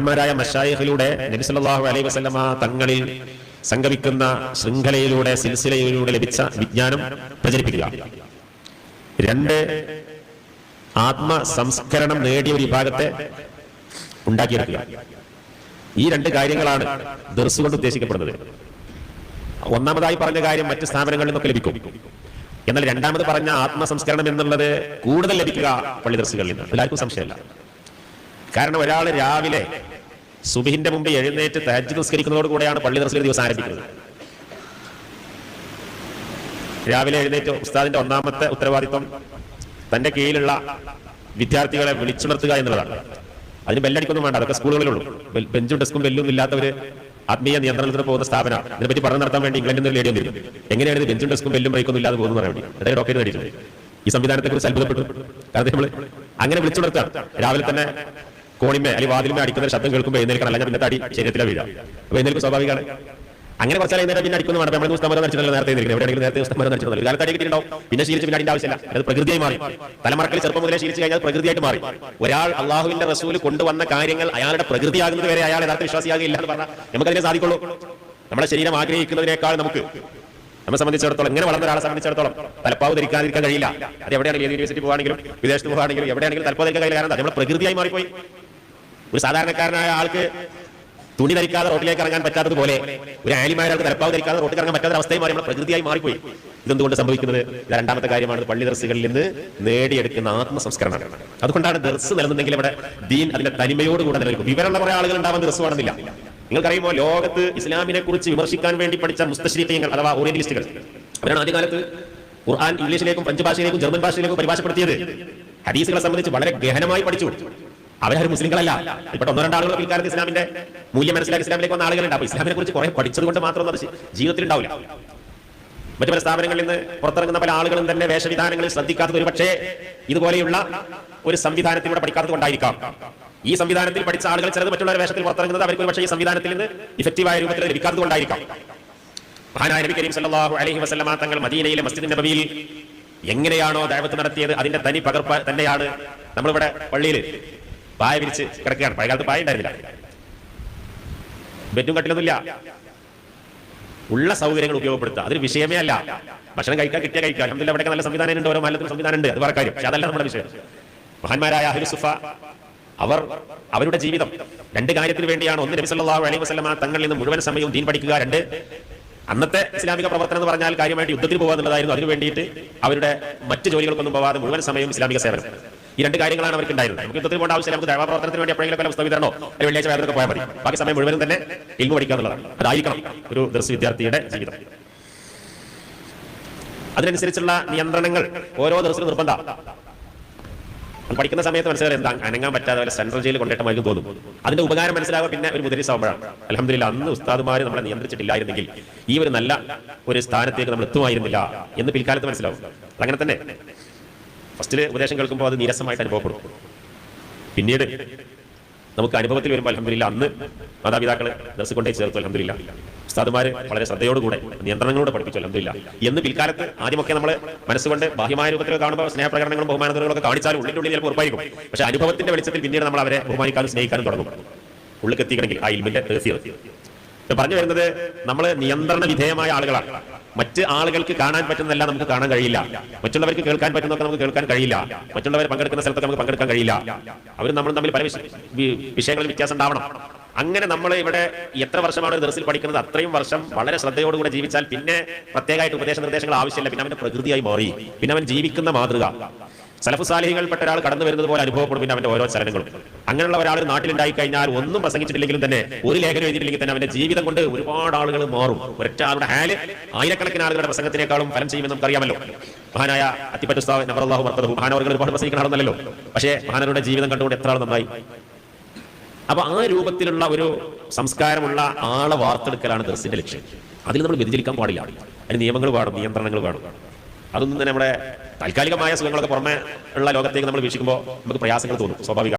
മഹാന്മാരായ മഷായിഖിലൂടെ നബി സല്ലല്ലാഹു അലൈഹി വസല്ലമ തങ്ങളിൽ സംഗമിക്കുന്ന ശൃംഖലയിലൂടെ സിൽസിലയിലൂടെ ലഭിച്ച വിജ്ഞാനം പ്രചരിപ്പിക്കുക. രണ്ട് ആത്മ സംസ്കരണം നേടിയ ഒരു വിഭാഗത്തെ ഉണ്ടാക്കിയെടുക്കുക. ഈ രണ്ട് കാര്യങ്ങളാണ് ദർസ് കൊണ്ട് ഉദ്ദേശിക്കപ്പെടുന്നത്. ഒന്നാമതായി പറഞ്ഞ കാര്യം മറ്റ് സ്ഥാപനങ്ങളിൽ നിന്നൊക്കെ ലഭിക്കും. എന്നാൽ രണ്ടാമത് പറഞ്ഞ ആത്മസംസ്കരണം എന്നുള്ളത് കൂടുതൽ ലഭിക്കുക പള്ളി ദർസുകളിൽ നിന്ന്. എല്ലാവർക്കും സംശയമല്ല. കാരണം ഒരാൾ രാവിലെ സുബിഹിന്റെ മുമ്പ് എഴുന്നേറ്റ് തഹജ് നിസ്കരിക്കുന്നതോട് കൂടെയാണ് പള്ളി ദർശന ദിവസം ആരംഭിക്കുന്നത്. രാവിലെ എഴുന്നേറ്റ് ഉസ്താദിന്റെ ഒന്നാമത്തെ ഉത്തരവാദിത്വം തന്റെ കീഴിലുള്ള വിദ്യാർത്ഥികളെ വിളിച്ചുണർത്തുക എന്നുള്ളതാണ്. അതിന് ബെല്ലടിക്കൊന്നും വേണ്ട അതൊക്കെ സ്കൂളുകളിലുള്ളൂ. ബെഞ്ചും ഡെസ്കും ബെല്ലും ഇല്ലാത്തവര് ആത്മീയ നിയന്ത്രണത്തിന് പോകുന്ന സ്ഥാപനം ഇതിനെപ്പറ്റി പറഞ്ഞു നടത്താൻ വേണ്ടി ഇംഗ്ലണ്ടിൽ നിന്ന് ലേഡി വന്നിരുന്നു. എങ്ങനെയാണ് ഇത് ബെഞ്ചും ഡെസ്കും ബെല്ലും ബ്രേക്കൊന്നും ഇല്ലാതെ പോകുന്നു പറയാൻ വേണ്ടി. അതായത് ഡോക്ടർ നേടിയിട്ടുണ്ട് ഈ സംവിധാനത്തെ കുറിച്ച് അത്ഭുതപ്പെട്ടു. കാരണം നമ്മൾ അങ്ങനെ വിളിച്ചുണർത്താം രാവിലെ തന്നെ കോണിമേ അല്ലെങ്കിൽ വാതിലുമേ അടിക്കുന്ന ശബ്ദം കേൾക്കുമ്പോൾ എഴുന്നേൽക്കണം അല്ലെങ്കിൽ പിന്നെ തടി ശരീരത്തിലെ വീഴാം അപ്പോൾ എഴുന്നേൽക്കും സ്വാഭാവികമാണ്. അങ്ങനെ കുറച്ചാൽ നേരം പിന്നെ അടിക്കുന്നു വേണം. നമ്മൾ ഉസ്താമരം നടിച്ചിട്ടുള്ള നേരത്തെ എവിടെയെങ്കിലും നേരത്തെ ഉസ്താമരം നടിച്ചിട്ടുണ്ടല്ലോ. കാലത്ത് അടി കിട്ടിയിട്ടുണ്ടാവും പിന്നെ ശീലിച്ച് പിന്നെ അതിന്റെ ആവശ്യമില്ല. അത് പ്രകൃതിയായി മാറി. തലമുറക്കിൽ ചെറുപ്പം മുതലേ ശീലിച്ച് കഴിഞ്ഞാൽ പ്രകൃതിയായിട്ട് മാറി. ഒരാൾ അള്ളാഹുവിന്റെ റസൂൽ കൊണ്ടുവന്ന കാര്യങ്ങൾ അയാളുടെ പ്രകൃതിയാകുന്നത് വരെ അയാൾ യഥാർത്ഥ വിശ്വാസിയാകില്ല എന്ന് പറഞ്ഞാൽ നമുക്ക് അതിനെ സാധിക്കുള്ളൂ. നമ്മുടെ ശരീരം ആഗ്രഹിക്കുന്നതിനേക്കാൾ നമുക്ക് നമ്മെ സംബന്ധിച്ചിടത്തോളം ഇങ്ങനെ വളർന്ന ഒരാളെ സംബന്ധിച്ചിടത്തോളം തലപ്പാവ് ധരിക്കാതിരിക്കാൻ കഴിയില്ല. അത് എവിടെയാണെങ്കിലും യൂണിവേഴ്സിറ്റി പോവാണെങ്കിലും വിദേശത്ത് പോവാണെങ്കിലും എവിടെയാണെങ്കിലും തലപ്പാവ് ധരിക്കാൻ കഴിയില്ല കാരണം നമ്മുടെ പ്രകൃതിയായി മാറിപ്പോയി. ഒരു സാധാരണക്കാരനായ ആൾക്ക് തുണി ധരിക്കാതെ റോഡിലേക്ക് ഇറങ്ങാൻ പറ്റാത്തതുപോലെ ഒരു ആലിമാരാൾക്ക് തലപ്പാവ് ധരിക്കാതെ റോട്ടിൽ ഇറങ്ങാൻ പറ്റാത്ത അവസ്ഥയും നമ്മുടെ പ്രകൃതിയായി മാറിപ്പോയി. ഇതെന്തുകൊണ്ട് സംഭവിക്കുന്നത്? രണ്ടാമത്തെ കാര്യമാണ്. പള്ളി ദർസുകളിൽ നിന്ന് നേടിയെടുക്കുന്ന ആത്മസംസ്കരണമാണ്. അതുകൊണ്ടാണ് ദർസ് നിലനിന്നെങ്കിൽ ഇവിടെ ദീൻ അതിന്റെ തനിമയോടുകൂടെ നിലനിൽക്കും. വിവരമുള്ള കുറെ ആളുകൾ ഉണ്ടാവാൻ ദർസ് വേണമെന്നില്ല. നിങ്ങൾക്കറിയുമോ? ലോകത്ത് ഇസ്ലാമിനെ കുറിച്ച് വിമർശിക്കാൻ വേണ്ടി പഠിച്ച മുസ്തശ്രീത്യങ്ങൾ അഥവാ ഓറിയന്റലിസ്റ്റുകൾ. അവരാണ് ആദ്യകാലത്ത് ഖുർആൻ ഇംഗ്ലീഷിലേക്കും ഫ്രഞ്ച് ഭാഷയിലേക്കും ജർമ്മൻ ഭാഷയിലേക്കും പരിഭാഷപ്പെടുത്തിയത്. ഹദീസുകളെ സംബന്ധിച്ച് വളരെ ഗഹനമായി പഠിച്ചു. അവരാരും മുസ്ലിങ്ങളല്ല. ഇപ്പോൾ ഒന്നോ രണ്ടാളുകൾ പിൽക്കാലത്ത് ഇസ്ലാമിന്റെ മൂല്യം മനസ്സിലാക്കി ഇസ്ലാമിലേക്ക് വന്ന ആളുകളുണ്ട്. അപ്പൊ ഇസ്ലാമിനെ കുറിച്ച് കുറെ പഠിച്ചത് കൊണ്ട് മാത്രം അത് ജീവിതത്തിൽ ഉണ്ടാവില്ല. മറ്റു പല സ്ഥാപനങ്ങളിൽ നിന്ന് പുറത്തിറങ്ങുന്ന പല ആളുകളും തന്നെ വേഷവിധാനങ്ങളിൽ ശ്രദ്ധിക്കാത്തത് ഒരു പക്ഷേ ഇതുപോലെയുള്ള ഒരു സംവിധാനത്തിലൂടെ പഠിക്കാത്തത് കൊണ്ടായിരിക്കാം. ഈ സംവിധാനത്തിൽ പഠിച്ച ആളുകൾ ചിലത് മറ്റുള്ള വേഷത്തിൽ പുറത്തിറങ്ങുന്നത് അവർക്ക് പക്ഷേ ഈ സംവിധാനത്തിൽ നിന്ന് ഇഫക്റ്റീവായ രൂപത്തിൽ ലഭിക്കാത്തത് കൊണ്ടായിരിക്കാം. മഹാനായ നബി കരീം സല്ലല്ലാഹു അലൈഹി വസല്ലമ തങ്ങൾ മദീനയിലെ മസ്ജിദ് നബവിയിൽ എങ്ങനെയാണോ ദൈവത്ത് നടത്തിയത്? അതിന്റെ തനി പകർപ്പ് തന്നെയാണ് നമ്മളിവിടെ പള്ളിയിൽ പായ വിരിച്ച് കിടക്കുകയാണ്. പഴയകാലത്ത് പായ ഉണ്ടായിരുന്നില്ല. ബെറ്റും കട്ടിലൊന്നുമില്ല ഉള്ള സൗകര്യങ്ങൾ ഉപയോഗപ്പെടുത്തുക. അതൊരു വിഷയമേ അല്ല. ഭക്ഷണം കഴിക്കാൻ കിട്ടിയ കഴിക്കുക. അഹമ്മദില്ല അവിടെ നല്ല സംവിധാനം ഉണ്ട്. ഓരോ മലത്തിലും സംവിധാനം ഉണ്ട്. അത് വേറെ കാര്യം. പക്ഷെ അതല്ല നമ്മുടെ വിഷയം. മഹാന്മാരായ അഹ്ലു സുഫ അവർ അവരുടെ ജീവിതം രണ്ട് കാര്യത്തിന് വേണ്ടിയാണ്. ഒന്ന് നബി സല്ലല്ലാഹു അലൈഹി വസല്ലമ തങ്ങളിൽ നിന്ന് മുഴുവൻ സമയവും ദീൻ പഠിക്കുക. രണ്ട് അന്നത്തെ ഇസ്ലാമിക പ്രവർത്തനം എന്ന് പറഞ്ഞാൽ കാര്യമായിട്ട് യുദ്ധത്തിൽ പോകാന്നുള്ളതായിരുന്നു അതിനു വേണ്ടിയിട്ട് അവരുടെ മറ്റ് ജോലികൾക്കൊന്നും പോവാതെ മുഴുവൻ സമയവും ഇസ്ലാമിക സേവനം. ഈ രണ്ട് കാര്യങ്ങളാണ് അവർക്ക് ഉണ്ടായിരുന്നത്. നമുക്ക് യുദ്ധത്തിൽ പോകേണ്ട ആവശ്യം നമുക്ക് ദേവാപ്രവർത്തനത്തിന് വേണ്ടി എപ്പോഴെങ്കിലും പുസ്തകം വിതരണോ? അല്ലെങ്കിൽ വെള്ളിയാഴ്ച വേദനൊക്കെ പോയാൽ മതി. ബാക്കി സമയം മുഴുവനും തന്നെ ഇൽമു പഠിക്കുക എന്നുള്ളതാണ്. അതായിരിക്കണം ഒരു ദർശ വിദ്യാർത്ഥിയുടെ ജീവിതം. അതിനനുസരിച്ചുള്ള നിയന്ത്രണങ്ങൾ ഓരോ ദിവസവും നിർബന്ധം. പഠിക്കുന്ന സമയത്ത് മനസ്സിലായി എന്താ? അനങ്ങാൻ പറ്റാതെ പോലെ സെൻട്രൽ ജയിലിൽ കൊണ്ടിട്ടമായിരിക്കും തോന്നും. അതിന്റെ ഉപകാരം മനസ്സിലാവുക പിന്നെ ഒരു മുതിരി ആവുമ്പോഴാണ്. അലഹമില്ല അന്ന് ഉസ്താദുമാർ നമ്മളെ നിയന്ത്രിച്ചിട്ടില്ലായിരുന്നെങ്കിൽ ഈ ഒരു നല്ല ഒരു സ്ഥാനത്തേക്ക് നമ്മൾ എത്തുമായിരുന്നില്ല എന്ന് പിൽക്കാലത്ത് മനസ്സിലാവും. അങ്ങനെ തന്നെ. ഫസ്റ്റിൽ ഉപദേശം കേൾക്കുമ്പോൾ അത് നീരസമായിട്ട് അനുഭവപ്പെടും. പിന്നീട് നമുക്ക് അനുഭവത്തിൽ വരുമ്പോൾ അലഹമില്ല അന്ന് മാതാപിതാക്കൾ ദർസ് കൊണ്ടേ ചേർത്തു അലഹമില്ല ഉസ്താദുമാര് വളരെ ശ്രദ്ധയോടുകൂടെ നിയന്ത്രണങ്ങളോട് പഠിപ്പിച്ചു അലഹമില്ല എന്ന് പിൽക്കാലത്ത് ആദ്യമൊക്കെ നമ്മൾ മനസ്സുകൊണ്ട് ബാഹ്യമായ രൂപത്തിൽ കാണുമ്പോൾ സ്നേഹപ്രകടനങ്ങളും ബഹുമാനങ്ങളും ഒക്കെ കാണിച്ചാലും ഉള്ളിനുള്ളിൽ ചിലപ്പോൾ ഉറപ്പായിരിക്കും. പക്ഷെ അനുഭവത്തിന്റെ വെളിച്ചത്തിൽ പിന്നീട് നമ്മൾ അവരെ ബഹുമാനിക്കാനും സ്നേഹിക്കാനും തുടങ്ങും. ഉള്ളിൽ എത്തിക്കണമെങ്കിൽ ആ ഇൽമിന്റെ പറഞ്ഞു വരുന്നത് നമ്മൾ നിയന്ത്രണ വിധേയമായ ആളുകളാണ്. മറ്റ് ആളുകൾക്ക് കാണാൻ പറ്റുന്നതെല്ലാം നമുക്ക് കാണാൻ കഴിയില്ല. മറ്റുള്ളവർക്ക് കേൾക്കാൻ പറ്റുന്നതൊക്കെ നമുക്ക് കേൾക്കാൻ കഴിയില്ല. മറ്റുള്ളവർ പങ്കെടുക്കുന്ന സ്ഥലത്തൊക്കെ നമുക്ക് പങ്കെടുക്കാൻ കഴിയില്ല. അവർ നമ്മൾ തമ്മിൽ പല വിഷയങ്ങളിൽ വ്യത്യാസം ഉണ്ടാവണം. അങ്ങനെ നമ്മൾ ഇവിടെ എത്ര വർഷമാണ് ഒരു ദർസിൽ പഠിക്കുന്നത്? അത്രയും വർഷം വളരെ ശ്രദ്ധയോടുകൂടെ ജീവിച്ചാൽ പിന്നെ പ്രത്യേകമായിട്ട് ഉപദേശ നിർദ്ദേശങ്ങൾ ആവശ്യമില്ല. പിന്നെ അവന്റെ പ്രകൃതിയായി മാറി. പിന്നെ അവൻ ജീവിക്കുന്ന മാതൃക. സലഫു സാലിഹികൾപ്പെട്ട ഒരാൾ കടന്നു വരുന്നത് പോലെ അനുഭവപ്പെടും പിന്നെ അവന്റെ ഓരോ ചലനങ്ങളും. അങ്ങനെയുള്ള ഒരാൾ നാട്ടിലുണ്ടായി കഴിഞ്ഞാൽ ഒന്നും പ്രസംഗിച്ചിട്ടില്ലെങ്കിലും തന്നെ ഒരു ലേഖനം എഴുതിയിട്ടില്ലെങ്കിൽ തന്നെ അവന്റെ ജീവിതം കൊണ്ട് ഒരുപാട് ആളുകൾ മാറും. ഒരൊറ്റ ആളുടെ ഹാൽ ആയിരക്കണക്കിന് ആളുകളുടെ പ്രസംഗത്തിനേക്കാളും ഫലം ചെയ്യുമെന്ന് നമുക്കറിയാമല്ലോ. മഹാനായ അത്തിപ്പറ്റുസ്താവ് നബറല്ലാഹു മർത്തതും മഹാനവർകൾ ഒരുപാട് പ്രസംഗിക്കുന്ന ആളൊന്നല്ലോ പക്ഷേ മഹാനവരുടെ ജീവിതം കണ്ടുകൊണ്ട് എത്ര ആൾ നന്നായി. അപ്പൊ ആ രൂപത്തിലുള്ള ഒരു സംസ്കാരമുള്ള ആളെ വാർത്തെടുക്കലാണ് ദർസിന്റെ ലക്ഷ്യം. അതിൽ നമ്മൾ വ്യതിചലിക്കാൻ പാടില്ല. അതിന് നിയമങ്ങൾ വേണം നിയന്ത്രണങ്ങൾ വേണം അതൊന്നും തന്നെ നമ്മുടെ താൽക്കാലികമായ സുഖങ്ങളൊക്കെ പുറമെ ഉള്ള ലോകത്തേക്ക് നമ്മൾ വീക്ഷിക്കുമ്പോൾ നമുക്ക് പ്രയാസങ്ങൾ തോന്നും സ്വാഭാവിക